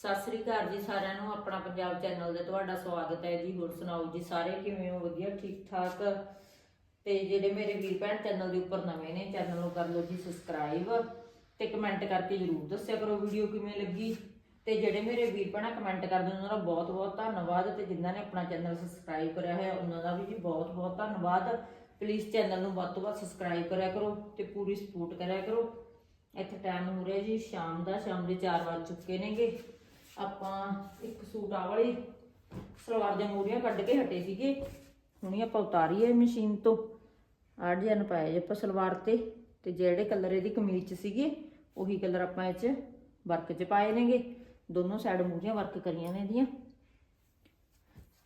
ਸਤਿ ਸ੍ਰੀ ਅਕਾਲ ਜੀ ਸਾਰਿਆਂ ਨੂੰ, ਆਪਣਾ ਪੰਜਾਬ ਚੈਨਲ ਤੇ ਤੁਹਾਡਾ ਸਵਾਗਤ ਹੈ ਜੀ। ਹੋਰ ਸੁਣਾਓ ਜੀ, ਸਾਰੇ ਕਿਵੇਂ ਹੋ? ਵਧੀਆ ਠੀਕ ਠਾਕ ਤੇ ਜਿਹੜੇ ਮੇਰੇ ਵੀਰ ਭੈਣ ਚੈਨਲ ਦੇ ਉੱਪਰ ਨਵੇਂ ਨੇ, ਚੈਨਲ ਨੂੰ ਕਰ ਲਓ ਜੀ ਸਬਸਕ੍ਰਾਈਬ ਤੇ ਕਮੈਂਟ ਕਰਕੇ ਜਰੂਰ ਦੱਸਿਆ ਕਰੋ ਵੀਡੀਓ ਕਿਵੇਂ ਲੱਗੀ। ਤੇ ਜਿਹੜੇ ਮੇਰੇ ਵੀਰ ਭੈਣਾਂ ਕਮੈਂਟ ਕਰਦੇ ਨੇ, ਉਹਨਾਂ ਦਾ ਬਹੁਤ ਬਹੁਤ ਧੰਨਵਾਦ ਤੇ ਜਿਨ੍ਹਾਂ ਨੇ ਆਪਣਾ ਚੈਨਲ ਸਬਸਕ੍ਰਾਈਬ ਕਰਿਆ ਹੋਇਆ ਉਹਨਾਂ ਦਾ ਵੀ ਜੀ ਬਹੁਤ ਬਹੁਤ ਧੰਨਵਾਦ। ਪਲੀਜ਼ ਚੈਨਲ ਨੂੰ ਵੱਧ ਤੋਂ ਵੱਧ ਸਬਸਕ੍ਰਾਈਬ ਕਰਿਆ ਕਰੋ ਤੇ ਪੂਰੀ ਸਪੋਰਟ ਕਰਿਆ ਕਰੋ। ਇੱਥੇ ਟਾਈਮ ਹੋ ਰਿਹਾ ਜੀ, ਸ਼ਾਮ ਦਾ, ਸ਼ਾਮ ਦੇ 4 ਵੱਜ ਚੁੱਕੇ ਨੇਗੇ। ਆਪਾਂ ਇੱਕ ਸੂਟ ਆ ਵਾਲੀ ਸਲਵਾਰ ਦੀਆਂ ਮੂਰੀਆਂ ਕੱਢ ਕੇ ਹਟੇ ਸੀਗੇ। ਹੁਣੀ ਆਪਾਂ ਉਤਾਰੀਏ ਮਸ਼ੀਨ ਤੋਂ। ਆਹ ਡਿਜ਼ਾਈਨ ਪਾਇਆ ਜੀ ਆਪਾਂ ਸਲਵਾਰ ਤੇ ਤੇ ਜਿਹੜੇ ਕਲਰ ਇਹਦੀ ਕਮੀਜ਼ 'ਚ ਸੀਗੇ, ਉਹੀ ਕਲਰ ਆਪਾਂ ਇਹ 'ਚ ਵਰਕ 'ਚ ਪਾਏ ਨੇਗੇ। ਦੋਨੋਂ ਸਾਈਡ ਮੂਰੀਆਂ ਵਰਕ ਕਰੀਆਂ ਨੇ ਇਹਦੀਆਂ।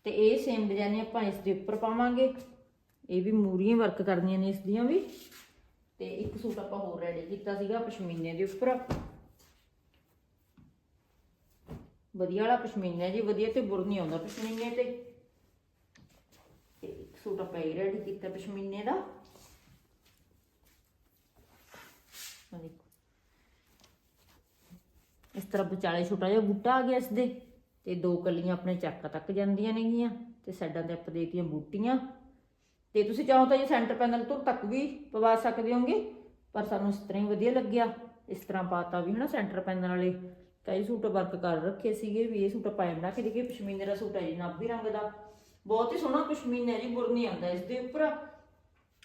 ਤੇ ਇਹ ਸੇਮ ਡਿਜ਼ਾਈਨ ਆਪਾਂ ਇਸ ਦੇ ਉੱਪਰ ਪਾਵਾਂਗੇ। ਇਹ ਵੀ ਮੂਰੀਆਂ ਵਰਕ ਕਰਨੀਆਂ ਨੇ ਇਸ ਦੀਆਂ ਵੀ। ਤੇ ਇੱਕ ਸੂਟ ਆਪਾਂ ਹੋਰ ਰੈਡੀ ਕੀਤਾ ਸੀਗਾ, ਪਸ਼ਮੀਨੇ ਦੇ ਉੱਪਰ। ਵਧੀਆ ਵਾਲਾ ਪਸ਼ਮੀਨਾ ਜੀ, ਵਧੀਆ ਤੇ ਬੁਰ ਨਹੀਂ ਆਉਂਦਾ ਪਸ਼ਮੀਨੇ ਤੇ। ਇੱਕ ਸੂਟ ਆਪਾਂ ਇਹ ਰੈਡੀ ਕੀਤਾ ਪਸ਼ਮੀਨੇ ਦਾ। ਇਸ ਤਰ੍ਹਾਂ ਵਿਚਾਲੇ ਛੋਟਾ ਜਿਹਾ ਬੂਟਾ ਆ ਗਿਆ ਇਸ ਦੇ ਤੇ ਦੋ ਕਲੀਆਂ ਆਪਣੇ ਚੱਕ ਤੱਕ ਜਾਂਦੀਆਂ ਨੇਗੀਆਂ, ਤੇ ਸਾਈਡਾਂ ਤੇ ਆਪਾਂ ਦੇਤੀਆਂ ਬੂਟੀਆਂ। ਤੇ ਤੁਸੀਂ ਚਾਹੋ ਤਾਂ ਇਹ ਸੈਂਟਰ ਪੈਨਲ ਤੋਂ ਤੱਕ ਵੀ ਪਵਾ ਸਕਦੇ ਹੋਗੇ, ਪਰ ਸਾਨੂੰ ਇਸ ਤਰ੍ਹਾਂ ਹੀ ਵਧੀਆ ਲੱਗਿਆ। ਇਸ ਤਰ੍ਹਾਂ ਪਾਤਾ ਵੀ ਹਨਾ ਸੈਂਟਰ ਪੈਨਲ ਵਾਲੇ। ਕਈ ਸੂਟ ਵਰਕ ਕਰ ਰੱਖੇ ਸੀਗੇ ਵੀ ਇਹ ਸੂਟ ਪਾਇਆ ਬਣਾ ਕੇ ਦੇਖੇ ਪਸ਼ਮੀਨੇ ਦਾ ਸੂਟ ਹੈ ਜੀ, ਨਾਭੀ ਰੰਗ ਦਾ। ਬਹੁਤ ਹੀ ਸੋਹਣਾ ਪਸ਼ਮੀਨਾ ਹੈ ਜੀ ਬੁਰ ਆਉਂਦਾ ਇਸ ਦੇ ਉੱਪਰ।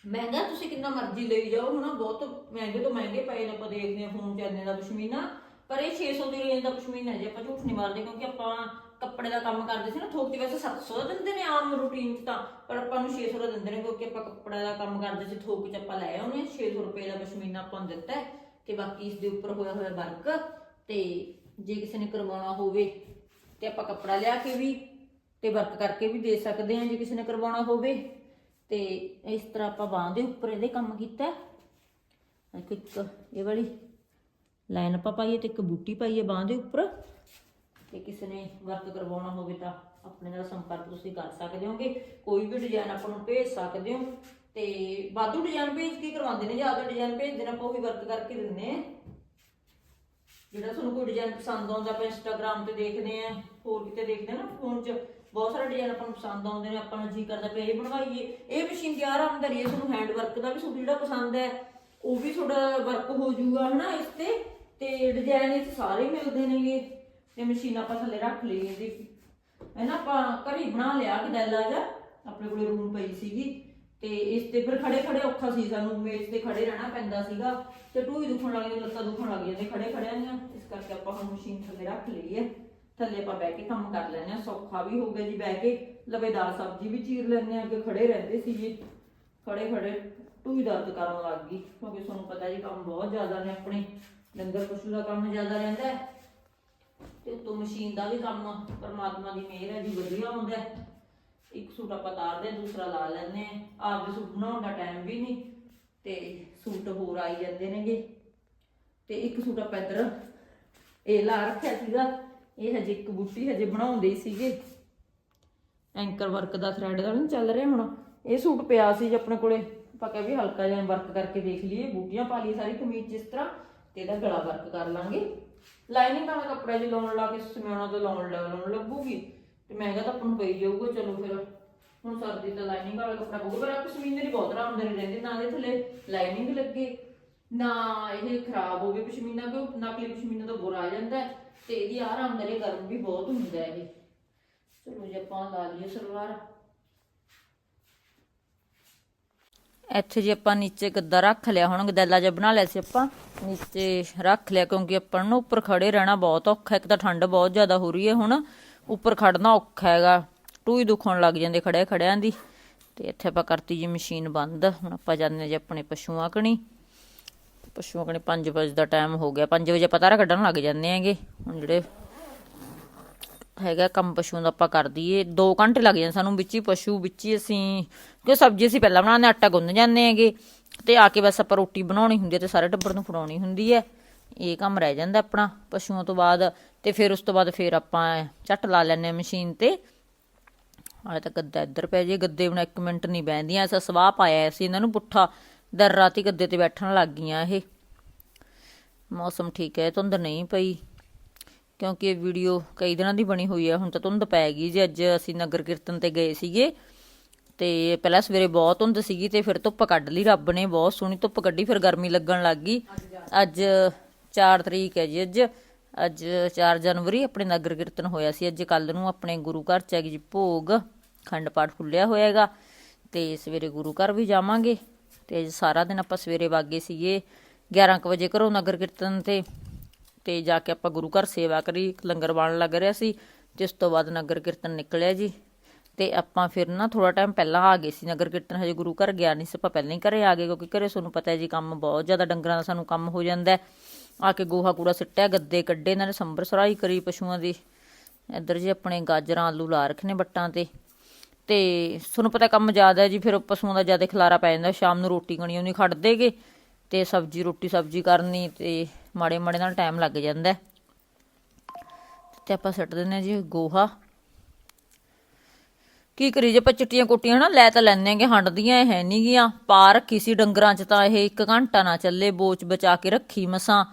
ਮਹਿੰਗਾ, ਤੁਸੀਂ ਕਿੰਨਾ ਮਰਜ਼ੀ ਲਈ ਜਾਓ, ਹਨਾ, ਬਹੁਤ ਮਹਿੰਗੇ ਤੋਂ ਮਹਿੰਗੇ ਪਏ ਨੇ ਆਪਾਂ ਦੇਖਦੇ ਹਾਂ ਫੋਨ 'ਚ ਦਾ ਪਸ਼ਮੀਨਾ। ਪਰ ਇਹ 600 ਦੀ ਰੇਂਜ ਦਾ ਪਸ਼ਮੀਨਾ ਹੈ ਜੀ, ਆਪਾਂ ਝੂਠ ਨਹੀਂ ਮਾਰਦੇ ਕਿਉਂਕਿ ਆਪਾਂ ਕੱਪੜੇ ਦਾ ਕੰਮ ਕਰਦੇ ਸੀ ਨਾ, ਥੋਕ 'ਚ ਵੈਸੇ 700 ਦਾ ਦਿੰਦੇ ਨੇ ਆਮ ਰੂਟੀਨ 'ਚ ਤਾਂ, ਪਰ ਆਪਾਂ ਨੂੰ 600 ਦਾ ਦਿੰਦੇ ਨੇ, ਕਿਉਂਕਿ ਆਪਾਂ ਕੱਪੜੇ ਦਾ ਕੰਮ ਕਰਦੇ ਸੀ, ਥੋਕ 'ਚ ਆਪਾਂ ਲੈ ਆਉਨੇ 600 ਰੁਪਏ ਦਾ ਪਸ਼ਮੀਨਾ ਆਪਾਂ ਨੂੰ ਦਿੱਤਾ ਤੇ ਬਾਕੀ ਇਸ ਦੇ ਉੱਪਰ ਹੋਇਆ ਹੋਇਆ ਵਰਕ, ਤੇ ਜੇ ਕਿਸੇ ਨੇ ਕਰਵਾਉਣਾ ਹੋਵੇ ਤੇ ਆਪਾਂ ਕੱਪੜਾ ਲਿਆ ਕੇ ਵੀ ਤੇ ਵਰਕ ਕਰਕੇ ਵੀ ਦੇ ਸਕਦੇ ਹਾਂ ਜੇ ਕਿਸੇ ਨੇ ਕਰਵਾਉਣਾ ਹੋਵੇ। ਤੇ ਇਸ ਤਰ੍ਹਾਂ ਆਪਾਂ ਬਾਂਹ ਦੇ ਉੱਪਰ ਇਹਦੇ ਕੰਮ ਕੀਤਾ। ਇੱਕ ਇਹ ਵਾਲੀ ਲਾਈਨ ਆਪਾਂ ਪਾਈਏ ਤੇ ਇੱਕ ਬੂਟੀ ਪਾਈਏ ਬਾਂਹ ਦੇ ਉੱਪਰ। ਤੇ ਕਿਸੇ ਨੇ ਵਰਕ ਕਰਵਾਉਣਾ ਹੋਵੇ ਤਾਂ ਆਪਣੇ ਨਾਲ ਸੰਪਰਕ ਤੁਸੀਂ ਕਰ ਸਕਦੇ ਹੋਗੇ। ਕੋਈ ਵੀ ਡਿਜ਼ਾਈਨ ਆਪਾਂ ਨੂੰ ਭੇਜ ਸਕਦੇ ਹੋ। ਤੇ ਵਾਧੂ ਡਿਜ਼ਾਈਨ ਭੇਜ ਕੇ ਕਰਵਾਉਂਦੇ ਨੇ, ਜ਼ਿਆਦਾ ਡਿਜ਼ਾਈਨ ਭੇਜਦੇ ਨੇ ਆਪਾਂ ਉਹੀ ਵਰਕ ਕਰਕੇ ਦਿੰਦੇ ਆ ਜਿਹੜਾ ਤੁਹਾਨੂੰ ਕੋਈ ਡਿਜ਼ਾਈਨ ਪਸੰਦ ਆਉਂਦਾ, ਆਪਾਂ ਇੰਸਟਾਗ੍ਰam ਤੇ ਦੇਖਦੇ ਆ ਹੋਰ ਕਿਤੇ ਦੇਖਦੇ ਆ ਨਾ ਫੋਨ 'ਚ, ਬਹੁਤ ਸਾਰਾ ਡਿਜ਼ਾਈਨ ਆਪਾਂ ਨੂੰ ਪਸੰਦ ਆਉਂਦੇ ਨੇ, ਆਪਾਂ ਨੂੰ ਜੀ ਕਰਦਾ ਪਿਆ, ਇਹ ਬਣਵਾਈਏ। ਇਹ ਮਸ਼ੀਨ ਦੀ ਆਰਾਮਦਾਰੀ ਹੈ, ਤੁਹਾਨੂੰ ਹੈਂਡ ਵਰਕ ਦਾ ਵੀ ਸੂਟ ਜਿਹੜਾ ਪਸੰਦ ਹੈ, ਉਹ ਵੀ ਤੁਹਾਡਾ ਵਰਕ ਹੋ ਜਾਊਗਾ, ਹਨਾ, ਇਸ ਤੇ। ਤੇ ਡਿਜ਼ਾਈਨ ਇਹ ਸਾਰੇ ਮਿਲਦੇ ਨੇਗੇ। ਤੇ ਮਸ਼ੀਨ ਆਪਾਂ ਥੱਲੇ ਰੱਖ ਲਈ ਇਹਦੀ ਇਹ ਨਾ, ਆਪਾਂ ਘਰੇ ਬਣਾ ਲਿਆ ਗਦੈਲਾ ਜਾ ਆਪਣੇ ਕੋਲੇ ਰੂਮ ਪਈ ਸੀਗੀ। ਤੇ ਇਸ ਤੇ ਫਿਰ ਖੜੇ ਖੜੇ ਔਖਾ ਸੀ ਸਾਨੂੰ, ਮੇਜ਼ ਤੇ ਖੜੇ ਰਹਿਣਾ ਪੈਂਦਾ ਸੀਗਾ ਤੇ ਟੂਈ ਦੁਖਣ ਲੱਗ ਜਾਂਦੀ ਲੱਤਾਂ ਦੁਖਣ ਲੱਗ ਜਾਂਦੇ ਖੜੇ ਖੜਿਆਂ ਦੀਆਂ ਇਸ ਕਰਕੇ ਆਪਾਂ ਹੁਣ ਮਸ਼ੀਨ ਥੱਲੇ ਰੱਖ ਲਈ ਹੈ। ਥੱਲੇ ਆਪਾਂ ਬਹਿ ਕੇ ਕੰਮ ਕਰ ਲੈਂਦੇ ਆ ਸੌਖਾ ਵੀ ਹੋ ਗਿਆ ਜੀ ਬਹਿ ਕੇ। ਲਵੇ ਸਬਜ਼ੀ ਵੀ ਚੀਰ ਲੈਂਦੇ ਆ ਅੱਗੇ ਖੜੇ ਰਹਿੰਦੇ ਸੀਗੇ। ਖੜੇ ਖੜੇ ਟੂਈ ਦਰਦ ਕਰਨ ਲੱਗ ਗਈ। ਕਿਉਂਕਿ ਤੁਹਾਨੂੰ ਪਤਾ ਜੀ ਕੰਮ ਬਹੁਤ ਜ਼ਿਆਦਾ ਨੇ ਆਪਣੇ। ਡੰਗਰ ਪਸ਼ੂ ਦਾ ਕੰਮ ਜ਼ਿਆਦਾ ਰਹਿੰਦਾ ਤੇ ਉਤੋਂ ਮਸ਼ੀਨ ਦਾ ਵੀ ਕੰਮ ਪਰਮਾਤਮਾ ਦੀ ਮਿਹਰ ਹੈ ਜੀ, ਵਧੀਆ ਹੁੰਦਾ ਇੱਕ ਸੂਟ ਆਪਾਂ ਤਾਰਦੇ ਦੂਸਰਾ ਲਾ ਲੈਂਦੇ ਆ ਆਪਦੇ ਸੂਟ ਬਣਾਉਣ ਦਾ ਟਾਈਮ ਵੀ ਨਹੀਂ ਤੇ ਸੂਟ ਹੋਰ ਆਈ ਜਾਂਦੇ ਨੇਗੇ। ਤੇ ਇੱਕ ਸੂਟ ਆਪਾਂ ਇੱਧਰ ਇਹ ਲਾ ਰੱਖਿਆ ਸੀਗਾ। ਇਹ ਹਜੇ ਇੱਕ ਬੂਟੀ ਹਜੇ ਬਣਾਉਂਦੇ ਸੀਗੇ। ਐਂਕਰ ਵਰਕ ਦਾ ਥਰੈਡ ਦਾ ਨਹੀਂ ਚੱਲ ਰਿਹਾ ਹੁਣ। ਇਹ ਸੂਟ ਪਿਆ ਸੀ ਆਪਣੇ ਕੋਲੇ। ਆਪਾਂ ਕਿਹਾ ਵੀ ਹਲਕਾ ਜਿਹਾ ਵਰਕ ਕਰਕੇ ਦੇਖ ਲਈਏ। ਬੂਟੀਆਂ ਪਾ ਲਈ ਸਾਰੀ ਕਮੀਜ਼ ਜਿਸ ਤਰ੍ਹਾਂ ਤੇ ਇਹਦਾ ਗਲਾ ਵਰਕ ਕਰ ਲਾਂਗੇ। ਲਾਈਨਿੰਗ ਵਾਲਾ ਕੱਪੜਾ ਜੇ ਲਾਉਣ ਲਾ ਕੇ ਸਮਿਆਉਣਾ ਤੇ ਲਾਉਣ ਲਾਉਣ ਲੱਗੂਗੀ। ਤੇ ਕਿਹਾ ਤਾਂ ਆਪਾਂ ਨੂੰ ਪਈ ਜਾਊਗਾ ਚਲੋ ਫਿਰ। ਹੁਣ ਸਰਦੀ ਤਾਂ ਲਾਈਨਿੰਗ ਵਾਲਾ ਕੱਪੜਾ ਪਊਗਾ ਪਰ ਪਸ਼ਮੀਨੇ ਦੀ ਬਹੁਤ ਆਰਾਮਦਾਰੀ ਰਹਿੰਦੀ ਨਾ ਇਹਦੇ ਥੱਲੇ ਲਾਈਨਿੰਗ ਲੱਗੇ ਨਾ ਇਹ ਖਰਾਬ ਹੋਵੇ ਪਸ਼ਮੀਨਾ ਕਿਉਂ? ਨਕਲੀ ਪਸ਼ਮੀਨਾ ਤੋਂ ਬੁਰਾ ਆ ਜਾਂਦਾ ਹੈ, ਤੇ ਇਹਦੀ ਆਰਾਮਦਾਰੀ ਗਰਮ ਵੀ ਬਹੁਤ ਹੁੰਦਾ ਹੈ ਇਹ। ਚਲੋ ਜੇ ਆਪਾਂ ਲਾ ਲਈਏ ਸਲਵਾਰ। ਇੱਥੇ ਜੇ ਆਪਾਂ ਨੀਚੇ ਗੱਦਾ ਰੱਖ ਲਿਆ ਹੁਣ ਗਦੈਲਾ ਜਿਹਾ ਬਣਾ ਲਿਆ ਸੀ ਆਪਾਂ। ਨੀਚੇ ਰੱਖ ਲਿਆ ਕਿਉਂਕਿ ਆਪਾਂ ਨੂੰ ਉੱਪਰ ਖੜੇ ਰਹਿਣਾ ਬਹੁਤ ਔਖਾ ਇੱਕ ਤਾਂ ਠੰਡ ਬਹੁਤ ਜ਼ਿਆਦਾ ਹੋ ਰਹੀ ਹੈ ਹੁਣ। ਉੱਪਰ ਖੜਨਾ ਔਖਾ ਹੈਗਾ। ਟੂਈ ਦੁਖਣ ਲੱਗ ਜਾਂਦੇ ਖੜੇ ਖੜਿਆਂ ਦੀ। ਤੇ ਇੱਥੇ ਆਪਾਂ ਕਰਤੀ ਜੀ ਮਸ਼ੀਨ ਬੰਦ। ਹੁਣ ਆਪਾਂ ਜਾਂਦੇ ਜੀ ਆਪਣੇ ਪਸ਼ੂਆਂ ਕਣੀ। ਪਸ਼ੂਆਂ ਕਣੀ 5 ਵਜੇ ਦਾ ਟਾਈਮ ਹੋ ਗਿਆ। 5 ਵਜੇ ਪਤਾਰਾ ਕੱਢਣ ਲੱਗ ਜਾਂਦੇ ਹੈਗੇ। ਹੁਣ ਜਿਹੜੇ ਹੈਗਾ ਕੰਮ ਪਸ਼ੂਆਂ ਦਾ ਆਪਾਂ ਕਰ ਦਈਏ। 2 ਘੰਟੇ ਲੱਗ ਜਾਂਦੇ ਸਾਨੂੰ ਵਿੱਚ ਹੀ ਪਸ਼ੂ ਵਿੱਚ ਹੀ ਅਸੀਂ। ਕਿ ਸਬਜ਼ੀ ਅਸੀਂ ਪਹਿਲਾਂ ਬਣਾਉਂਦੇ ਹਾਂ, ਆਟਾ ਗੁੰਨ ਜਾਂਦੇ ਹੈਗੇ। ਤੇ ਆ ਕੇ ਬਸ ਆਪਾਂ ਰੋਟੀ ਬਣਾਉਣੀ ਹੁੰਦੀ ਹੈ ਤੇ ਸਾਰੇ ਟੱਬਰ ਨੂੰ ਫੜਾਉਣੀ ਹੁੰਦੀ ਹੈ। ਇਹ ਕੰਮ ਰਹਿ ਜਾਂਦਾ ਆਪਣਾ। ਪਸ਼ੂਆਂ ਤੋਂ ਬਾਅਦ ਤੇ ਫਿਰ ਉਸ ਤੋਂ ਬਾਅਦ ਫਿਰ ਆਪਾਂ ਝੱਟ ਲਾ ਲੈਂਦੇ ਮਸ਼ੀਨ ਤੇ। ਆਲੇ ਤਾਂ ਗੱਦਾ ਇੱਧਰ ਪੈ ਜੇ, ਗੱਦੇ ਬਣਾ ਇੱਕ ਮਿੰਟ ਨਹੀਂ ਬੈੰਦੀਆਂ ਐਸਾ ਸਵਾਹ ਪਾਇਆ ਸੀ ਇਹਨਾਂ ਨੂੰ ਪੁੱਠਾ। ਦਰ ਰਾਤੀ ਗੱਦੇ ਤੇ ਬੈਠਣ ਲੱਗ ਗਈਆਂ ਇਹ। ਮੌਸਮ ਠੀਕ ਹੈ, ਧੁੰਦ ਨਹੀਂ ਪਈ। ਕਿਉਂਕਿ ਇਹ ਵੀਡੀਓ ਕਈ ਦਿਨਾਂ ਦੀ ਬਣੀ ਹੋਈ ਹੈ, ਹੁਣ ਤਾਂ ਧੁੰਦ ਪੈ ਗਈ ਜੀ। ਅੱਜ ਅਸੀਂ ਨਗਰ ਕੀਰਤਨ ਤੇ ਗਏ ਸੀਗੇ। ਤੇ ਪਹਿਲਾਂ ਸਵੇਰੇ ਬਹੁਤ ਧੁੰਦ ਸੀਗੀ ਤੇ ਫਿਰ ਧੁੱਪ ਕੱਢ ਲਈ। ਰੱਬ ਨੇ ਬਹੁਤ ਸੋਹਣੀ ਧੁੱਪ ਕੱਢੀ, ਫਿਰ ਗਰਮੀ ਲੱਗਣ ਲੱਗ ਗਈ। ਅੱਜ 4 ਤਰੀਕ ਹੈ ਜੀ ਅੱਜ। ਅੱਜ 4 ਜਨਵਰੀ, ਆਪਣੇ ਨਗਰ ਕੀਰਤਨ ਹੋਇਆ ਸੀ। ਅੱਜ ਕੱਲ ਨੂੰ ਆਪਣੇ ਗੁਰੂ ਘਰ ਚ ਹੈਗੀ ਜੀ ਭੋਗ, ਖੰਡ ਪਾਠ ਖੁੱਲਿਆ ਹੋਇਆਗਾ ਤੇ ਸਵੇਰੇ ਗੁਰੂ ਘਰ ਵੀ ਜਾਵਾਂਗੇ ਤੇ ਅੱਜ ਸਾਰਾ ਦਿਨ ਆਪਾਂ ਸਵੇਰੇ ਵਾਗੇ ਸੀਗੇ 11 ਕੁ ਵਜੇ ਘਰੋਂ ਨਗਰ ਕੀਰਤਨ ਤੇ ਤੇ ਜਾ ਕੇ ਆਪਾਂ ਗੁਰੂ ਘਰ ਸੇਵਾ ਕਰੀ, ਲੰਗਰ ਬਾਣ ਲੱਗ ਰਿਹਾ ਸੀ ਤੇ ਉਸ ਤੋਂ ਬਾਅਦ ਨਗਰ ਕੀਰਤਨ ਨਿਕਲਿਆ ਜੀ। ਤੇ ਆਪਾਂ ਫਿਰ ਨਾ ਥੋੜਾ ਟਾਈਮ ਪਹਿਲਾਂ ਆ ਗਏ ਸੀ। ਨਗਰ ਕੀਰਤਨ ਹਜੇ ਗੁਰੂ ਘਰ ਗਿਆ ਨਹੀਂ ਸੀ, ਆਪਾਂ ਪਹਿਲਾਂ ਹੀ ਘਰੇ ਆ ਗਏ, ਕਿਉਂਕਿ ਘਰੇ ਸਾਨੂੰ ਪਤਾ ਹੈ ਜੀ ਕੰਮ ਬਹੁਤ ਜ਼ਿਆਦਾ ਡੰਗਰਾਂ ਦਾ ਸਾਨੂੰ ਕੰਮ ਹੋ ਜਾਂਦਾ ਆ ਕੇ ਗੋਹਾ ਕੂੜਾ ਸਿੱਟਿਆ, ਗੱਦੇ ਕੱਢੇ, ਇਹਨਾਂ ਨੇ ਸੰਭਰ ਸਰਾਈ ਕਰੀ ਪਸ਼ੂਆਂ ਦੀ। ਇੱਧਰ ਜੀ ਆਪਣੇ ਗਾਜਰਾਂ, ਆਲੂ ਲਾ ਰੱਖੇ ਨੇ ਬੱਟਾਂ ਤੇ। ਤੇ ਤੁਹਾਨੂੰ ਪਤਾ ਕੰਮ ਜ਼ਿਆਦਾ ਹੈ ਜੀ, ਫਿਰ ਪਸ਼ੂਆਂ ਦਾ ਜ਼ਿਆਦਾ ਖਲਾਰਾ ਪੈ ਜਾਂਦਾ। ਸ਼ਾਮ ਨੂੰ ਰੋਟੀ ਕਣੀ ਉਹਨੀ ਖੜ ਦੇਗੇ ਤੇ ਸਬਜ਼ੀ, ਰੋਟੀ ਸਬਜ਼ੀ ਕਰਨੀ ਤੇ ਮਾੜੇ ਮਾੜੇ ਨਾਲ ਟਾਈਮ ਲੱਗ ਜਾਂਦਾ। ਤੇ ਆਪਾਂ ਸਿੱਟ ਦਿੰਦੇ ਹਾਂ ਜੀ ਗੋਹਾ। ਕੀ ਕਰੀ ਜੇ ਆਪਾਂ ਚਿੱਟੀਆਂ ਕੋਟੀਆਂ ਨਾ, ਲੈ ਤਾਂ ਲੈਣੇ ਆਂਗੇ ਹੰਡਦੀਆਂ ਹੈ ਨਹੀਂ ਗੀਆਂ। ਪਾ ਰੱਖੀ ਸੀ ਡੰਗਰਾਂ 'ਚ ਤਾਂ ਇਹ ਇੱਕ ਘੰਟਾ ਨਾ ਚੱਲੇ, ਬੋਚ ਬਚਾ ਕੇ ਰੱਖੀ ਮਸਾਂ।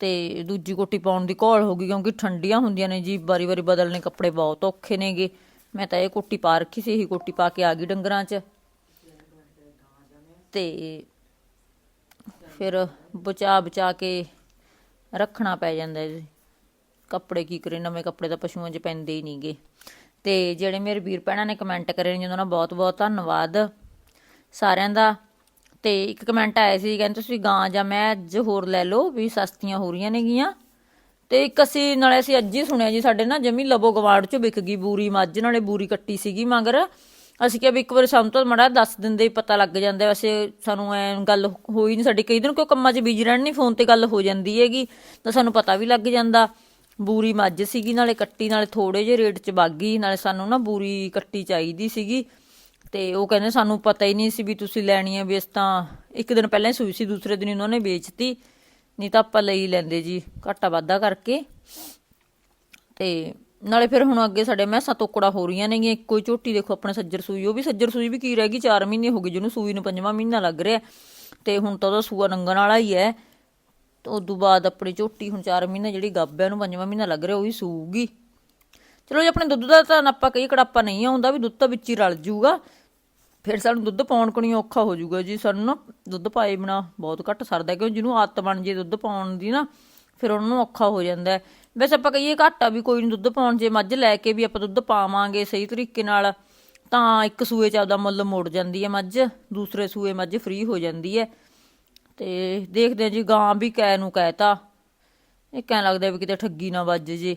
ਤੇ ਦੂਜੀ ਕੋਟੀ ਪਾਉਣ ਦੀ ਘੋਲ ਹੋ ਗਈ ਕਿਉਂਕਿ ਠੰਡੀਆਂ ਹੁੰਦੀਆਂ ਨੇ ਜੀ, ਵਾਰੀ ਵਾਰੀ ਬਦਲਨੇ ਕੱਪੜੇ ਬਹੁਤ ਔਖੇ ਨੇਗੇ। ਮੈਂ ਤਾਂ ਇਹ ਕੋਟੀ ਪਾ ਰੱਖੀ ਸੀ, ਇਹੀ ਕੋਟੀ ਪਾ ਕੇ ਆ ਗਈ ਡੰਗਰਾਂ 'ਚ। ਤੇ ਫਿਰ ਬਚਾ ਬਚਾ ਕੇ ਰੱਖਣਾ ਪੈ ਜਾਂਦਾ ਜੀ। ਕੱਪੜੇ ਕੀ ਕਰੇ, ਨਵੇਂ ਕੱਪੜੇ ਤਾਂ ਪਸ਼ੂਆਂ 'ਚ ਪੈਂਦੇ ਹੀ ਨਹੀਂਗੇ। ਤੇ ਜਿਹੜੇ ਮੇਰੇ ਵੀਰ ਭੈਣਾਂ ਨੇ ਕਮੈਂਟ ਕਰੇ ਨੇ ਉਹਨਾਂ ਦਾ ਬਹੁਤ ਬਹੁਤ ਧੰਨਵਾਦ। ਸਾਰਿਆਂ ਦਾ ਤੇ ਇੱਕ ਕਮੈਂਟ ਆਇਆ ਸੀ, ਕਹਿੰਦੇ ਤੁਸੀਂ ਗਾਂ ਜਾਂ ਮੈਂ ਅੱਜ ਹੋਰ ਲੈ ਲਓ ਵੀ ਸਸਤੀਆਂ ਹੋ ਰਹੀਆਂ ਨੇਗੀਆਂ। ਤੇ ਇੱਕ ਅਸੀਂ, ਨਾਲੇ ਅਸੀਂ ਅੱਜ ਹੀ ਸੁਣਿਆ ਜੀ, ਸਾਡੇ ਨਾ ਜਮੀ ਲਬੋ ਗਵਾੜ 'ਚੋਂ ਵਿਕ ਗਈ ਬੂਰੀ, ਮੱਝ ਨਾਲੇ ਬੂਰੀ ਕੱਟੀ ਸੀਗੀ, ਮਗਰ ਅਸੀਂ ਕਿਹਾ ਵੀ ਇੱਕ ਵਾਰ ਸਾਨੂੰ ਤਾਂ ਮੜਾ ਦੱਸ ਦਿੰਦੇ ਪਤਾ ਲੱਗ ਜਾਂਦਾ, ਵੈਸੇ ਸਾਨੂੰ ਐ ਗੱਲ ਹੋਈ ਨਹੀਂ ਸਾਡੀ। ਕਈ ਦਿਨ ਕੋਈ ਕੰਮਾਂ 'ਚ ਬਿਜ਼ੀ ਰਹਿਣ ਨਹੀਂ ਫੋਨ ਤੇ ਗੱਲ ਹੋ ਜਾਂਦੀ ਹੈਗੀ, ਤਾਂ ਸਾਨੂੰ ਪਤਾ ਵੀ ਲੱਗ ਜਾਂਦਾ। ਬੂਰੀ ਮੱਝ ਸੀਗੀ, ਨਾਲੇ ਕੱਟੀ, ਨਾਲੇ ਥੋੜੇ ਜਿਹੇ ਰੇਟ 'ਚ ਬਾਗੀ ਨਾਲੇ ਸਾਨੂੰ ਨਾ ਬੂਰੀ ਕੱਟੀ ਚਾਹੀਦੀ ਸੀਗੀ। ਤੇ ਉਹ ਕਹਿੰਦੇ ਸਾਨੂੰ ਪਤਾ ਹੀ ਨਹੀਂ ਸੀ ਵੀ ਤੁਸੀਂ ਲੈਣੀ ਹੈ ਵੀ ਤਾਂ ਇੱਕ ਦਿਨ ਪਹਿਲਾਂ ਹੀ ਸੂਈ ਸੀ, ਦੂਸਰੇ ਦਿਨ ਉਹਨਾਂ ਨੇ ਵੇਚਤੀ। ਨਹੀਂ ਤਾਂ ਆਪਾਂ ਲਈ ਲੈਂਦੇ ਜੀ, ਘਾਟਾ ਵਾਧਾ ਕਰਕੇ। ਤੇ ਨਾਲੇ ਫਿਰ ਹੁਣ ਅੱਗੇ ਸਾਡੇ ਮੈਸਾਂ ਤੋਕੜਾ ਹੋ ਰਹੀਆਂ ਨੇਗੀਆਂ, ਇੱਕੋ ਹੀ ਝੋਟੀ ਦੇਖੋ ਆਪਣੇ ਸੱਜਰ ਸੂਈ, ਉਹ ਵੀ ਸੱਜਰ ਸੂਈ ਵੀ ਕੀ ਰਹਿ ਗਈ 4 ਮਹੀਨੇ ਹੋ ਗਏ ਜਿਹਨੂੰ ਸੂਈ ਨੂੰ ਪੰਜਵਾਂ ਮਹੀਨਾ ਲੱਗ ਰਿਹਾ। ਤੇ ਹੁਣ ਤਾਂ ਉਹਦਾ ਸੂਆ ਨੰਗਣ ਵਾਲਾ ਹੀ ਹੈ। ਤੇ ਉਦੋਂ ਬਾਅਦ ਆਪਣੀ ਝੋਟੀ ਹੁਣ 4 ਮਹੀਨੇ ਜਿਹੜੀ ਗੱਭ ਹੈ ਉਹਨੂੰ ਪੰਜਵਾਂ ਮਹੀਨਾ ਲੱਗ ਰਿਹਾ, ਉਹ ਵੀ ਸੂਗੀ ਚਲੋ ਜੀ, ਆਪਣੇ ਦੁੱਧ ਦਾ ਤਾਂ ਆਪਾਂ ਕਈ ਕੜਾਪਾ ਨਹੀਂ ਆਉਂਦਾ, ਵੀ ਦੁੱਧ ਤਾਂ ਵਿੱਚ ਹੀ ਰਲ ਜੂਗਾ। ਫਿਰ ਸਾਨੂੰ ਦੁੱਧ ਪਾਉਣ ਕੋਣੀ ਔਖਾ ਹੋ ਜਾਊਗਾ ਜੀ। ਸਾਨੂੰ ਨਾ ਦੁੱਧ ਪਾਏ ਬਿਨਾ ਬਹੁਤ ਘੱਟ ਸਰਦਾ ਕਿਉਂ ਜਿਹਨੂੰ ਆਦਤ ਬਣ ਜੇ ਦੁੱਧ ਪਾਉਣ ਦੀ ਨਾ, ਫਿਰ ਉਹਨਾਂ ਨੂੰ ਔਖਾ ਹੋ ਜਾਂਦਾ ਹੈ। ਵੈਸੇ ਆਪਾਂ ਕਹੀਏ ਘਾਟਾ ਵੀ ਕੋਈ ਨਹੀਂ ਦੁੱਧ ਪਾਉਣ ਜੇ ਮੱਝ ਲੈ ਕੇ ਵੀ ਆਪਾਂ ਦੁੱਧ ਪਾਵਾਂਗੇ ਸਹੀ ਤਰੀਕੇ ਨਾਲ, ਤਾਂ ਇੱਕ ਸੂਏ ਚ ਆਪਦਾ ਮੁੱਲ ਮੋੜ ਜਾਂਦੀ ਹੈ ਮੱਝ, ਦੂਸਰੇ ਸੂਏ ਮੱਝ ਫ੍ਰੀ ਹੋ ਜਾਂਦੀ ਹੈ। ਤੇ ਦੇਖਦੇ ਹਾਂ ਜੀ, ਗਾਂ ਵੀ ਕੈ ਨੂੰ ਕਹਿਤਾ। ਇਹ ਕਹਿਣ ਲੱਗਦਾ ਵੀ ਕਿਤੇ ਠੱਗੀ ਨਾ ਵੱਜ ਜੇ,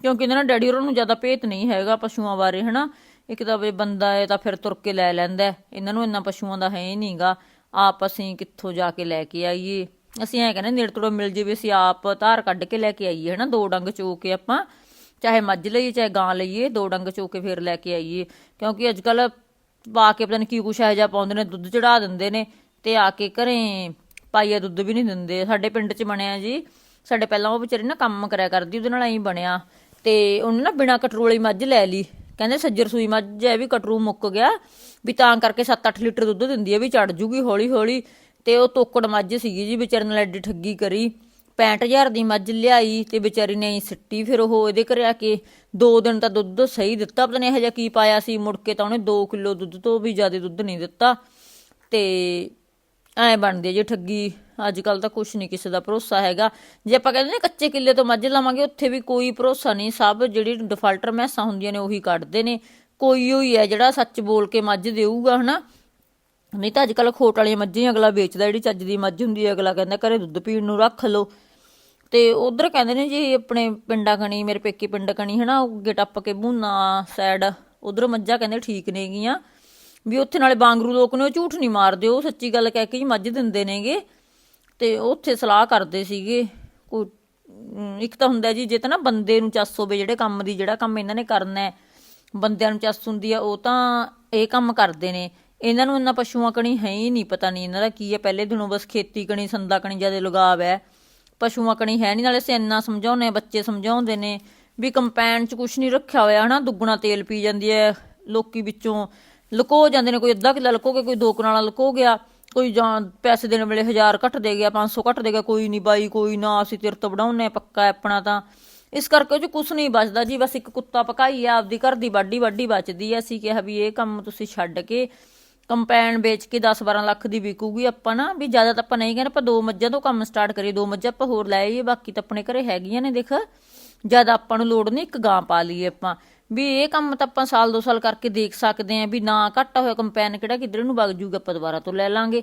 ਕਿਉਂਕਿ ਇਹਨਾਂ ਨਾਲ ਡੈਡੀ ਉਹਨਾਂ ਨੂੰ ਜ਼ਿਆਦਾ ਭੇਤ ਨਹੀਂ ਹੈਗਾ ਪਸ਼ੂਆਂ ਬਾਰੇ, ਹਨਾ? ਇੱਕ ਤਾਂ ਵੀ ਬੰਦਾ ਹੈ ਤਾਂ ਫਿਰ ਤੁਰ ਕੇ ਲੈ ਲੈਂਦਾ ਇਹਨਾਂ ਨੂੰ ਇੰਨਾ ਪਸ਼ੂਆਂ ਦਾ ਹੈ ਹੀ ਨਹੀਂਗਾ ਆਪ ਅਸੀਂ ਕਿੱਥੋਂ ਜਾ ਕੇ ਲੈ ਕੇ ਆਈਏ? ਅਸੀਂ ਐਂ ਕਹਿੰਦੇ ਨੇੜੇ ਤੋੜ ਮਿਲ ਜੇ ਵੀ ਅਸੀਂ ਆਪ ਧਾਰ ਕੱਢ ਕੇ ਲੈ ਕੇ ਆਈਏ, ਹਨਾ? ਦੋ ਡੰਗ ਚੋ ਕੇ ਆਪਾਂ, ਚਾਹੇ ਮੱਝ ਲਈਏ, ਚਾਹੇ ਗਾਂ ਲਈਏ, ਦੋ ਡੰਗ ਚੋ ਕੇ ਫਿਰ ਲੈ ਕੇ ਆਈਏ। ਕਿਉਂਕਿ ਅੱਜ ਕੱਲ ਪਾ ਕੇ ਪਤਾ ਨਹੀਂ ਕੀ ਕੁਛ ਇਹੋ ਜਿਹਾ ਪਾਉਂਦੇ ਨੇ, ਦੁੱਧ ਚੜਾ ਦਿੰਦੇ ਨੇ ਤੇ ਆ ਕੇ ਘਰੇ ਪਾਈਆ ਦੁੱਧ ਵੀ ਨਹੀਂ ਦਿੰਦੇ। ਸਾਡੇ ਪਿੰਡ 'ਚ ਬਣਿਆ ਜੀ, ਸਾਡੇ ਪਹਿਲਾਂ ਉਹ ਵਿਚਾਰੀ ਨਾ ਕੰਮ ਕਰਿਆ ਕਰਦੀ, ਉਹਦੇ ਨਾਲ ਐਂ ਬਣਿਆ। ਤੇ ਉਹਨੇ ਨਾ ਬਿਨਾ ਕਟਰੂ ਮੱਝ ਲੈ ਲਈ। ਕਹਿੰਦੇ ਸੱਜਰ ਸੂਈ ਮੱਝ ਹੈ ਵੀ ਕਟਰੂ ਮੁੱਕ ਗਿਆ। ਵੀ ਤਾਂ ਕਰਕੇ 7-8 ਲੀਟਰ ਦੁੱਧ ਦਿੰਦੀ ਹੈ, ਵੀ ਚੜ ਜੂਗੀ ਹੌਲੀ ਹੌਲੀ ਤੇ ਉਹ ਤੋਕੜ ਮੱਝ ਸੀਗੀ ਜੀ, ਵਿਚਾਰੇ ਨਾਲ ਐਡੀ ਠੱਗੀ ਕਰੀ। 65000 ਦੀ ਮੱਝ ਲਿਆਈ ਤੇ ਵਿਚਾਰੀ ਨੇ ਸਿੱਟੀ। ਫਿਰ ਉਹ ਇਹਦੇ ਘਰੇ ਆ ਕੇ ਦੋ ਦਿਨ ਤਾਂ ਦੁੱਧ ਸਹੀ ਦਿੱਤਾ। ਪਤਾ ਨਹੀਂ ਇਹੋ ਜਿਹਾ ਕੀ ਪਾਇਆ ਸੀ, ਮੁੜ ਕੇ ਤਾਂ ਉਹਨੇ 2 ਕਿਲੋ ਦੁੱਧ ਤੋਂ ਵੀ ਜ਼ਿਆਦਾ ਦੁੱਧ ਨਹੀਂ ਦਿੱਤਾ। ਤੇ ਐ ਬਣਦੀ ਹੈ ਜੀ ਠੱਗੀ। ਅੱਜ ਕੱਲ ਤਾਂ ਕੁਛ ਨਹੀਂ ਕਿਸੇ ਦਾ ਭਰੋਸਾ ਹੈਗਾ। ਜੇ ਆਪਾਂ ਕਹਿੰਦੇ ਨੇ ਕੱਚੇ ਕਿੱਲੇ ਤੋਂ ਮੱਝ ਲਵਾਂਗੇ, ਉੱਥੇ ਵੀ ਕੋਈ ਭਰੋਸਾ ਨਹੀਂ। ਸਭ ਜਿਹੜੀ ਡਿਫਾਲਟਰ ਮੈਸਾਂ ਹੁੰਦੀਆਂ ਨੇ ਉਹੀ ਕੱਢਦੇ ਨੇ। ਕੋਈ ਹੋਈ ਹੈ ਜਿਹੜਾ ਸੱਚ ਬੋਲ ਕੇ ਮੱਝ ਦੇਊਗਾ, ਹਨਾ? ਨਹੀਂ ਤਾਂ ਅੱਜ ਕੱਲ ਖੋਟ ਵਾਲੀਆਂ ਮੱਝਾਂ ਅਗਲਾ ਵੇਚਦਾ, ਜਿਹੜੀ ਚੱਜ ਦੀ ਮੱਝ ਹੁੰਦੀ ਹੈ, ਅਗਲਾ ਕਹਿੰਦਾ ਘਰੇ ਦੁੱਧ ਪੀਣ ਨੂੰ ਰੱਖ ਲਓ। ਤੇ ਉਧਰ ਕਹਿੰਦੇ ਨੇ ਜੀ, ਆਪਣੇ ਪਿੰਡਾਂ ਕਣੀ, ਮੇਰੇ ਪੇਕੇ ਪਿੰਡ ਕਣੀ, ਹਨਾ? ਉਹ ਅੱਗੇ ਟੱਪ ਕੇ ਬੂਨਾ ਸਾਈਡ ਉਧਰ ਮੱਝਾਂ ਕਹਿੰਦੇ ਠੀਕ ਨੇਗੀਆਂ। ਵੀ ਉੱਥੇ ਨਾਲੇ ਬਾਂਗਰੂ ਲੋਕ ਨੇ, ਉਹ ਝੂਠ ਨਹੀਂ ਮਾਰਦੇ, ਉਹ ਸੱਚੀ ਗੱਲ ਕਹਿ ਕੇ ਜੀ ਮੱਝ ਦਿੰਦੇ ਨੇਗੇ। ਤੇ ਉੱਥੇ ਸਲਾਹ ਕਰਦੇ ਸੀਗੇ ਕੋਈ ਇੱਕ ਤਾਂ ਹੁੰਦਾ ਜੀ, ਜੇ ਤਾਂ ਨਾ ਬੰਦੇ ਨੂੰ ਚੱਸ ਹੋਵੇ, ਜਿਹੜੇ ਕੰਮ ਦੀ, ਜਿਹੜਾ ਕੰਮ ਇਹਨਾਂ ਨੇ ਕਰਨਾ ਹੈ, ਬੰਦਿਆਂ ਨੂੰ ਚੱਸ ਹੁੰਦੀ ਆ, ਉਹ ਤਾਂ ਇਹ ਕੰਮ ਕਰਦੇ ਨੇ। ਇਹਨਾਂ ਨੂੰ ਇੰਨਾ ਪਸ਼ੂਆਂ ਕਣੀ ਹੈ ਹੀ ਨਹੀਂ, ਪਤਾ ਨਹੀਂ ਇਹਨਾਂ ਦਾ ਕੀ ਹੈ। ਪਹਿਲੇ ਦਿਨੋਂ ਬਸ ਖੇਤੀ ਕਣੀ, ਸੰਦਾ ਕਣੀ ਜ਼ਿਆਦਾ ਲਗਾਵ ਹੈ। ਪਸ਼ੂਆਂ ਕਣੀ ਹੈ ਨਹੀਂ, ਨਾਲੇ ਅਸੀਂ ਇੰਨਾ ਬੱਚੇ ਸਮਝਾਉਂਦੇ ਨੇ ਵੀ ਕੰਪੈਨ 'ਚ ਕੁਝ ਨਹੀਂ ਰੱਖਿਆ ਹੋਇਆ, ਹਨਾ? ਦੁੱਗਣਾ ਤੇਲ ਪੀ ਜਾਂਦੀ ਹੈ, ਲੋਕੀ ਵਿੱਚੋਂ ਲੁਕੋ ਜਾਂਦੇ ਨੇ, ਕੋਈ ਅੱਧਾ ਕਿੱਲਾ ਲੁਕੋ ਗਿਆ ਕੋਈ ਦੋ ਕਨਾਲਾ ਲੁਕੋ ਗਿਆ ਕੋਈ ਜਾਂ ਪੈਸੇ ਦੇਣ ਵੇਲੇ 1000 ਘੱਟ ਦੇ ਗਿਆ 500 ਘੱਟ ਦੇ ਗਿਆ, ਕੋਈ ਨਹੀਂ ਬਾਈ, ਕੋਈ ਨਾ, ਅਸੀਂ ਤੇਰੇ ਤੋਂ ਵਡਾਉਨੇ ਪੱਕਾ ਆਪਣਾ ਤਾਂ। ਇਸ ਕਰਕੇ ਉਹ ਚ ਨਹੀਂ ਬਚਦਾ ਜੀ, ਬਸ ਇੱਕ ਕੁੱਤਾ ਪਕਾਈ ਆ, ਆਪਦੀ ਘਰ ਦੀ ਵਾਢੀ ਵਾਢੀ ਬਚਦੀ ਆ। ਅਸੀਂ ਕਿਹਾ ਵੀ ਇਹ ਕੰਮ ਤੁਸੀਂ ਛੱਡ ਕੇ ਕੰਪੈਨ ਵੇਚ ਕੇ 10-12 ਲੱਖ ਦੀ ਵਿਕੂਗੀ ਆਪਾਂ ਨਾ, ਵੀ ਜ਼ਿਆਦਾ ਤਾਂ ਆਪਾਂ ਨਹੀਂ ਕਹਿੰਦੇ, ਆਪਾਂ ਦੋ ਮੱਝਾਂ ਤੋਂ ਕੰਮ ਸਟਾਰਟ ਕਰੀਏ, ਦੋ ਮੱਝਾਂ ਆਪਾਂ ਹੋਰ ਲੈ ਆਈਏ, ਬਾਕੀ ਤਾਂ ਆਪਣੇ ਘਰੇ ਹੈਗੀਆਂ ਨੇ, ਦੇਖ। ਜ਼ਿਆਦਾ ਆਪਾਂ ਨੂੰ ਲੋੜ ਨਹੀਂ ਇੱਕ ਗਾਂ ਪਾ ਲਈਏ ਆਪਾਂ। ਵੀ ਇਹ ਕੰਮ ਤਾਂ ਆਪਾਂ ਸਾਲ ਦੋ ਸਾਲ ਕਰਕੇ ਦੇਖ ਸਕਦੇ ਆਂ ਵੀ ਨਾ ਘਟਾ ਹੋਇਆ ਕੰਪੈਨ ਕਿਹੜਾ ਕਿੱਧਰ ਨੂੰ ਵਗ ਜੂਗਾ, ਆਪਾਂ ਦੁਬਾਰਾ ਤੋਂ ਲੈ ਲਾਂਗੇ।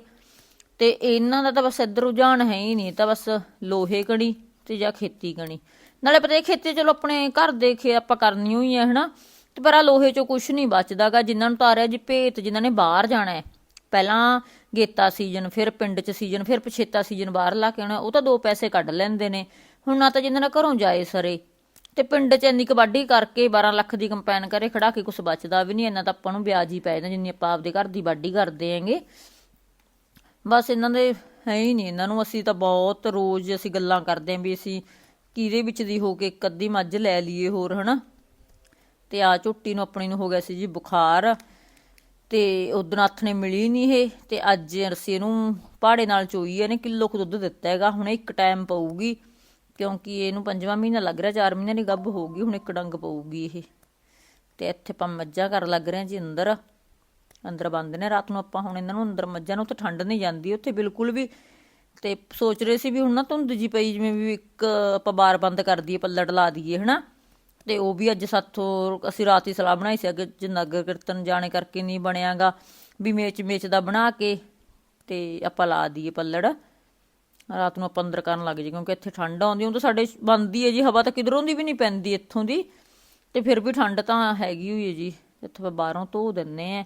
ਤੇ ਇਹਨਾਂ ਦਾ ਤਾਂ ਬਸ ਇੱਧਰ ਰੁਝਾਨ ਹੈ ਹੀ ਨਹੀਂ ਤਾਂ ਬਸ ਲੋਹੇ ਕਣੀ ਤੇ ਜਾਂ ਖੇਤੀ ਕਣੀ। ਨਾਲੇ ਪਤਾ ਇਹ ਖੇਤੀ ਚਲੋ ਆਪਣੇ ਘਰ ਦੇ ਖੇ ਆਪਾਂ ਕਰਨੀ ਹੋਈ ਹੈ ਹਨਾ? ਤੇ ਪਰ ਆ ਲੋਹੇ ਚੋਂ ਕੁਝ ਨਹੀਂ ਬਚਦਾਗਾ, ਜਿਨ੍ਹਾਂ ਨੂੰ ਤਾਰਿਆ ਜੀ ਭੇਤ, ਜਿਨ੍ਹਾਂ ਨੇ ਬਾਹਰ ਜਾਣਾ ਹੈ। ਪਹਿਲਾਂ ਗੇਤਾ ਸੀਜ਼ਨ, ਫਿਰ ਪਿੰਡ 'ਚ ਸੀਜ਼ਨ, ਫਿਰ ਪਛੇਤਾ ਸੀਜ਼ਨ ਬਾਹਰ ਲਾ ਕੇ ਆਉਣਾ, ਉਹ ਤਾਂ ਦੋ ਪੈਸੇ ਕੱਢ ਲੈਂਦੇ ਨੇ। ਹੁਣ ਨਾ ਤਾਂ ਜਿਨ੍ਹਾਂ ਨਾਲ ਘਰੋਂ ਜਾਏ ਸਰੇ। ਤੇ ਪਿੰਡ 'ਚ ਇੰਨੀ ਕਬੱਡੀ ਕਰਕੇ 12 ਲੱਖ ਦੀ ਕੰਪੈਨ ਕਰੇ, ਖੜਾ ਕੇ ਕੁਝ ਬਚਦਾ ਵੀ ਨਹੀਂ, ਇੰਨਾ ਤਾਂ ਆਪਾਂ ਨੂੰ ਵਿਆਜ ਹੀ ਪੈ ਜਾਂਦਾ, ਜਿੰਨੀ ਆਪਾਂ ਆਪਦੇ ਘਰ ਦੀ ਵਾਢੀ ਕਰਦੇ ਆਂਗੇ ਬਸ ਇਹਨਾਂ ਦੇ ਹੈ ਹੀ ਨਹੀਂ, ਇਹਨਾਂ ਨੂੰ ਅਸੀਂ ਤਾਂ ਬਹੁਤ ਰੋਜ਼ ਅਸੀਂ ਗੱਲਾਂ ਕਰਦੇ ਆਂ ਵੀ ਅਸੀਂ ਕਿਹਦੇ ਵਿੱਚ ਦੀ ਹੋ ਕੇ ਇੱਕ ਅੱਧੀ ਮੱਝ ਲੈ ਲਈਏ ਹੋਰ, ਹਨਾ? ਤੇ ਆ ਝੁੱਟੀ ਨੂੰ ਆਪਣੀ ਨੂੰ ਹੋ ਗਿਆ ਸੀ ਜੀ ਬੁਖਾਰ, ਤੇ ਉਦੋਂ ਹੱਥ ਨੇ ਮਿਲੀ ਨਹੀਂ ਇਹ, ਤੇ ਅੱਜ ਅਸੀਂ ਇਹਨੂੰ ਪਹਾੜੇ ਨਾਲ ਚੋਈ ਇਹਨੇ ਕਿਲੋ ਕੁ ਦੁੱਧ ਦਿੱਤਾ ਹੈਗਾ, ਹੁਣ ਇੱਕ ਟਾਈਮ ਪਊਗੀ। ਕਿਉਂਕਿ ਇਹਨੂੰ ਪੰਜਵਾਂ ਮਹੀਨਾ ਲੱਗ ਰਿਹਾ, ਚਾਰ ਮਹੀਨੇ ਦੀ ਗੱਭ ਹੋਊਗੀ, ਹੁਣ ਇੱਕ ਡੰਗ ਪਊਗੀ ਇਹ। ਤੇ ਇੱਥੇ ਆਪਾਂ ਮੱਝਾਂ ਕਰ ਲੱਗ ਰਹੇ ਜੀ ਅੰਦਰ। ਅੰਦਰ ਬੰਦ ਨੇ, ਰਾਤ ਨੂੰ ਆਪਾਂ ਹੁਣ ਇਹਨਾਂ ਨੂੰ ਅੰਦਰ ਮੱਝਾਂ ਨੂੰ ਤਾਂ ਠੰਡ ਨਹੀਂ ਜਾਂਦੀ, ਉੱਥੇ ਬਿਲਕੁਲ ਵੀ ਤੇ ਸੋਚ ਰਹੇ ਸੀ ਵੀ ਹੁਣ ਨਾ ਧੁੰਦ ਜੀ ਪਈ, ਜਿਵੇਂ ਵੀ ਇੱਕ ਆਪਾਂ ਬਾਰ ਬੰਦ ਕਰ ਦਈਏ, ਪੱਲੜ ਲਾ ਦਈਏ, ਹਨਾ? ਤੇ ਉਹ ਵੀ ਅੱਜ ਸਾਥੋਂ ਅਸੀਂ ਰਾਤ ਹੀ ਸਲਾਹ ਬਣਾਈ ਸੀ, ਅੱਗੇ ਨਗਰ ਕੀਰਤਨ ਜਾਣੇ ਕਰਕੇ ਨਹੀਂ ਬਣਿਆਗਾ, ਵੀ ਮੇਚ ਮੇਚ ਦਾ ਬਣਾ ਕੇ ਤੇ ਆਪਾਂ ਲਾ ਦਈਏ ਪੱਲੜ। ਰਾਤ ਨੂੰ ਆਪਾਂ ਅੰਦਰ ਕਰਨ ਲੱਗ ਜੀ ਕਿਉਂਕਿ ਇੱਥੇ ਠੰਡ ਆਉਂਦੀ ਉਹ ਤਾਂ ਸਾਡੇ ਬੰਦੀ ਹੈ ਜੀ, ਹਵਾ ਤਾਂ ਕਿਧਰੋਂ ਦੀ ਵੀ ਨਹੀਂ ਪੈਂਦੀ ਇੱਥੋਂ ਦੀ। ਤੇ ਫਿਰ ਵੀ ਠੰਡ ਤਾਂ ਹੈਗੀ ਹੋਈ ਹੈ ਜੀ, ਇੱਥੇ ਆਪਾਂ ਬਾਹਰੋਂ ਧੋ ਦਿੰਨੇ ਆ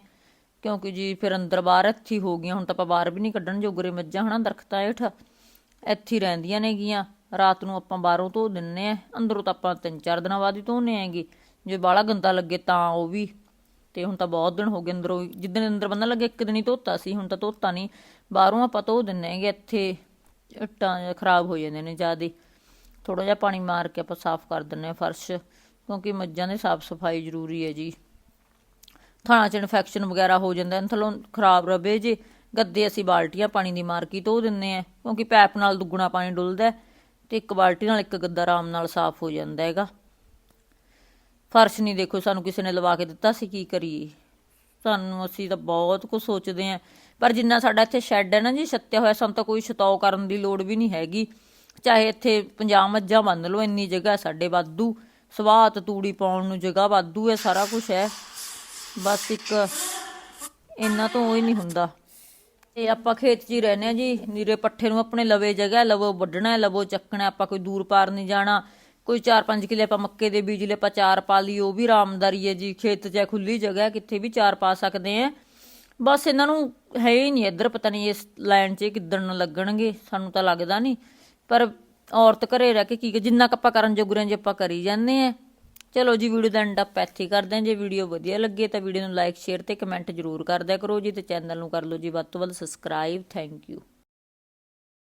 ਕਿਉਂਕਿ ਜੀ ਫਿਰ ਅੰਦਰ ਬਾਹਰ ਇੱਥੇ ਹੋ ਗਈਆਂ, ਹੁਣ ਤਾਂ ਆਪਾਂ ਬਾਹਰ ਵੀ ਨਹੀਂ ਕੱਢਣ ਜੋਗਰੇ ਮੱਝਾਂ ਹਨਾ, ਦਰਖਤਾਂ ਹੇਠ। ਇੱਥੇ ਹੀ ਰਹਿੰਦੀਆਂ ਨੇਗੀਆਂ ਰਾਤ ਨੂੰ ਆਪਾਂ ਬਾਹਰੋਂ ਧੋ ਦਿੰਨੇ ਆ ਅੰਦਰੋਂ ਤਾਂ ਆਪਾਂ ਤਿੰਨ ਚਾਰ ਦਿਨਾਂ ਬਾਅਦ ਹੀ ਧੋਨੇ ਆਂਗੇ ਜੇ ਬਾਹਲਾ ਗੰਦਾ ਲੱਗੇ ਤਾਂ ਉਹ ਵੀ। ਤੇ ਹੁਣ ਤਾਂ ਬਹੁਤ ਦਿਨ ਹੋ ਗਏ ਅੰਦਰੋਂ ਹੀ। ਜਿੱਦਣ ਅੰਦਰ ਬੰਦਾ ਲੱਗੇ, ਇੱਕ ਦਿਨ ਹੀ ਧੋਤਾ ਸੀ, ਹੁਣ ਤਾਂ ਧੋਤਾ ਨਹੀਂ। ਬਾਹਰੋਂ ਆਪਾਂ ਧੋ ਦਿੰਨੇ ਆਂਗੇ ਇੱਥੇ। ਇੱਟਾਂ ਖਰਾਬ ਹੋ ਜਾਂਦੇ ਨੇ ਜਿਆਦੇ। ਥੋੜਾ ਜਿਹਾ ਪਾਣੀ ਮਾਰ ਕੇ ਆਪਾਂ ਸਾਫ਼ ਕਰ ਦਿੰਨੇ ਆ ਫਰਸ਼, ਕਿਉਂਕਿ ਮੱਝਾਂ ਦੀ ਸਾਫ਼ ਸਫ਼ਾਈ ਜ਼ਰੂਰੀ ਹੈ ਜੀ। ਥਾਣਾ 'ਚ ਇਨਫੈਕਸ਼ਨ ਵਗੈਰਾ ਹੋ ਜਾਂਦਾ ਇਹਨਾਂ ਥਲੋਂ ਖਰਾਬ ਰਵੇ ਜੇ, ਗੱਦੇ ਅਸੀਂ ਬਾਲਟੀਆਂ ਪਾਣੀ ਦੀ ਮਾਰ ਕੇ ਧੋ ਦਿੰਨੇ ਆ ਕਿਉਂਕਿ ਪੈਪ ਨਾਲ ਦੁੱਗਣਾ ਪਾਣੀ ਡੁੱਲਦਾ ਹੈ ਤੇ ਇੱਕ ਬਾਲਟੀ ਨਾਲ ਇੱਕ ਗੱਦਾ ਆਰਾਮ ਨਾਲ ਸਾਫ਼ ਹੋ ਜਾਂਦਾ ਹੈਗਾ। ਫਰਸ਼ ਨਹੀਂ ਦੇਖੋ, ਸਾਨੂੰ ਕਿਸੇ ਨੇ ਲਵਾ ਕੇ ਦਿੱਤਾ ਸੀ ਕੀ ਕਰੀਏ? ਸਾਨੂੰ ਅਸੀਂ ਤਾਂ ਬਹੁਤ ਕੁਝ ਸੋਚਦੇ ਆਂ ਪਰ ਜਿੰਨਾ ਸਾਡਾ ਇੱਥੇ ਸ਼ੈੱਡ ਹੈ ਨਾ ਜੀ, ਛੱਤਿਆ ਹੋਇਆ, ਸਾਨੂੰ ਤਾਂ ਕੋਈ ਛਤਾਓ ਕਰਨ ਦੀ ਲੋੜ ਵੀ ਨਹੀਂ ਹੈਗੀ। ਚਾਹੇ ਇੱਥੇ 50 ਮੱਝਾਂ ਬੰਨ ਲਓ, ਇੰਨੀ ਜਗ੍ਹਾ ਸਾਡੇ ਵਾਧੂ। ਸਵਾਤ ਤੂੜੀ ਪਾਉਣ ਨੂੰ ਜਗ੍ਹਾ ਵਾਧੂ ਹੈ, ਸਾਰਾ ਕੁਝ ਹੈ। ਬਸ ਇੱਕ ਇੰਨਾ ਤੋਂ ਉਹ ਹੀ ਨਹੀਂ ਹੁੰਦਾ। ਤੇ ਆਪਾਂ ਖੇਤ 'ਚ ਹੀ ਰਹਿੰਦੇ ਆ ਜੀ, ਨੀਰੇ ਪੱਠੇ ਨੂੰ ਆਪਣੇ ਲਵੇ ਜਗ੍ਹਾ ਲਵੋ ਵੱਢਣਾ ਲਵੋ ਚੱਕਣਾ ਆਪਾਂ ਕੋਈ ਦੂਰ ਪਾਰ ਨਹੀਂ ਜਾਣਾ। ਕੋਈ 4-5 ਕਿੱਲੇ ਆਪਾਂ ਮੱਕੇ ਦੇ ਬੀਜ ਲੈ ਆਪਾਂ ਚਾਰ ਪਾ ਲਈ, ਉਹ ਵੀ ਆਰਾਮਦਾਰੀ ਹੈ ਜੀ, ਖੇਤ 'ਚ ਖੁੱਲੀ ਜਗ੍ਹਾ ਕਿੱਥੇ ਵੀ ਚਾਰ ਪਾ ਸਕਦੇ ਆ ਬਸ ਇਹਨਾਂ ਨੂੰ ਹੈ ਹੀ ਨਹੀਂ ਇੱਧਰ, ਪਤਾ ਨਹੀਂ ਇਸ ਲਾਈਨ 'ਚ ਕਿੱਦਣ ਲੱਗਣਗੇ, ਸਾਨੂੰ ਤਾਂ ਲੱਗਦਾ ਨਹੀਂ। ਪਰ ਔਰਤ ਘਰੇ ਰਹਿ ਕੇ ਕੀ ਜਿੰਨਾ ਕੁ ਆਪਾਂ ਕਰਨ ਜੋਗਰੇ ਜੇ ਆਪਾਂ ਕਰੀ ਜਾਂਦੇ ਆ ਚਲੋ ਜੀ, ਵੀਡੀਓ ਦਾ ਐਂਡ ਅਪ ਇੱਥੇ ਕਰਦੇ ਹਾਂ। ਜੇ ਵੀਡੀਓ ਵਧੀਆ ਲੱਗੇ ਤਾਂ ਵੀਡੀਓ ਨੂੰ ਲਾਈਕ ਸ਼ੇਅਰ ਤੇ ਕਮੈਂਟ ਜ਼ਰੂਰ ਕਰਦਿਆ ਕਰੋ। ਜੀ ਤੇ ਚੈਨਲ ਨੂੰ ਕਰ ਲਓ ਜੀ, ਵੱਧ ਤੋਂ ਵੱਧ ਸਬਸਕ੍ਰਾਈਬ ਥੈਂਕ ਯੂ